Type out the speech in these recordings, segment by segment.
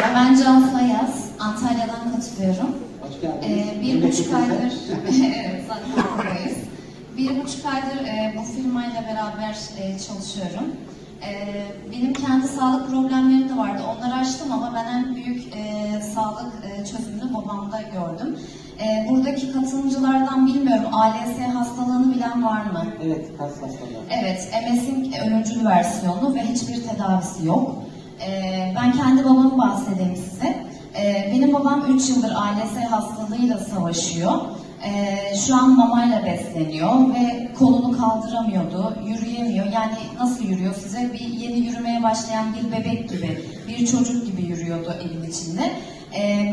ben Cansu Ayaz, Antalya'dan katılıyorum. Hoş geldiniz. Ee, bir buçuk aydır, evet zaten buradayız. Bir buçuk aydır e, bu firmayla beraber e, çalışıyorum. E, benim kendi sağlık problemlerim de vardı. Onları açtım ama ben en büyük e, sağlık e, çözümünü babamda gördüm. E, buradaki katılımcılardan bilmiyorum, ALS hastalığını bilen var mı? Evet, kas hastalığı. Evet, MS'in ölümcül versiyonu ve hiçbir tedavisi yok. Ee, ben kendi babamı bahsedeyim size. Ee, benim babam 3 yıldır ALS hastalığıyla savaşıyor. Ee, şu an mamayla besleniyor ve kolunu kaldıramıyordu, yürüyemiyor. Yani nasıl yürüyor size? Bir yeni yürümeye başlayan bir bebek gibi, bir çocuk gibi yürüyordu evin içinde.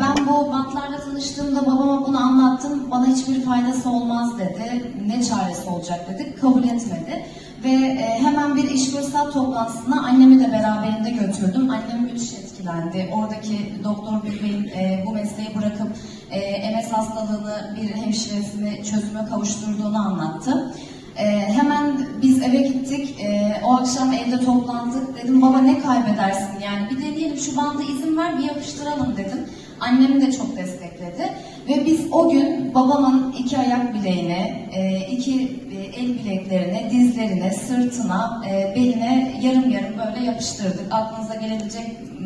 Ben bu bantlarla tanıştığımda babama bunu anlattım. Bana hiçbir faydası olmaz dedi. Ne çaresi olacak dedi. Kabul etmedi. Ve e, hemen bir iş fırsat toplantısına annemi de beraberinde götürdüm. Annem müthiş etkilendi. Oradaki doktor bir beyin e, bu mesleği bırakıp e, MS hastalığını bir hemşiresini çözüme kavuşturduğunu anlattı. E, hemen biz eve gittik. E, o akşam evde toplandık. Dedim baba ne kaybedersin yani bir deneyelim şu bandı izin ver bir yapıştıralım dedim. Annem de çok destekledi. Ve biz o gün babamın iki ayak bileğine, e, iki e, el bileklerine, dizlerine, sırtına, e, beline yarım yarım böyle yapıştırdık. Aklınıza gelebilecek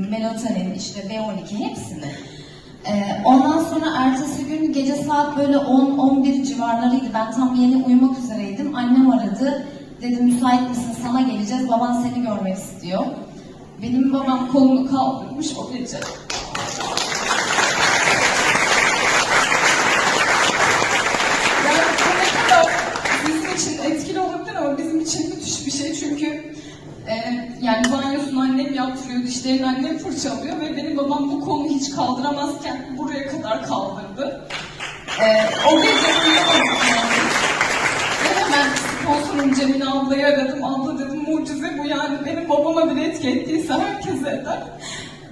melatonin, işte B12 hepsini. Ee, ondan sonra ertesi gün gece saat böyle 10-11 civarlarıydı. Ben tam yeni uyumak üzereydim. Annem aradı. Dedi müsait misin sana geleceğiz. Baban seni görmek istiyor. Benim babam kolunu kaldırmış o gece. Yani banyosunu annem yaptırıyor, dişlerini annem fırçalıyor ve benim babam bu kolunu hiç kaldıramazken buraya kadar kaldırdı. E, o gece uyuyamadık yani. Ve hemen sponsorum Cemile ablayı aradım. Abla dedim mucize bu yani. Benim babama bile etki ettiyse herkese eder.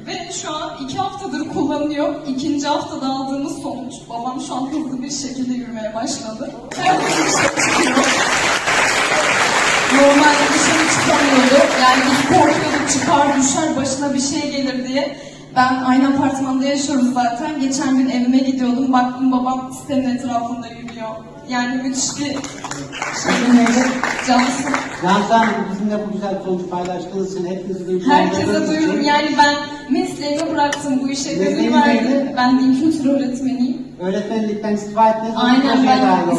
Ve şu an iki haftadır kullanıyor. İkinci haftada aldığımız sonuç. Babam şu an hızlı bir şekilde yürümeye başladı. Her gün dışarı dışarı çıkamıyordu. Yani biz korkuyorduk çıkar düşer başına bir şey gelir diye. Ben aynı apartmanda yaşıyoruz zaten. Geçen gün evime gidiyordum. Baktım babam sitenin etrafında yürüyor. Yani müthiş bir. Cansın. Cansu Hanım bizimle bu güzel sonucu paylaştığınız için hepinizi duygulandırdığınız Herkese duyurum. Yani ben mesleğimi bıraktım bu işe. Mesleğiniz Gönül verdim. neydi? Ben din kültürü öğretmeniyim. Öğretmenlikten istifa ettiniz. Aynen, ben.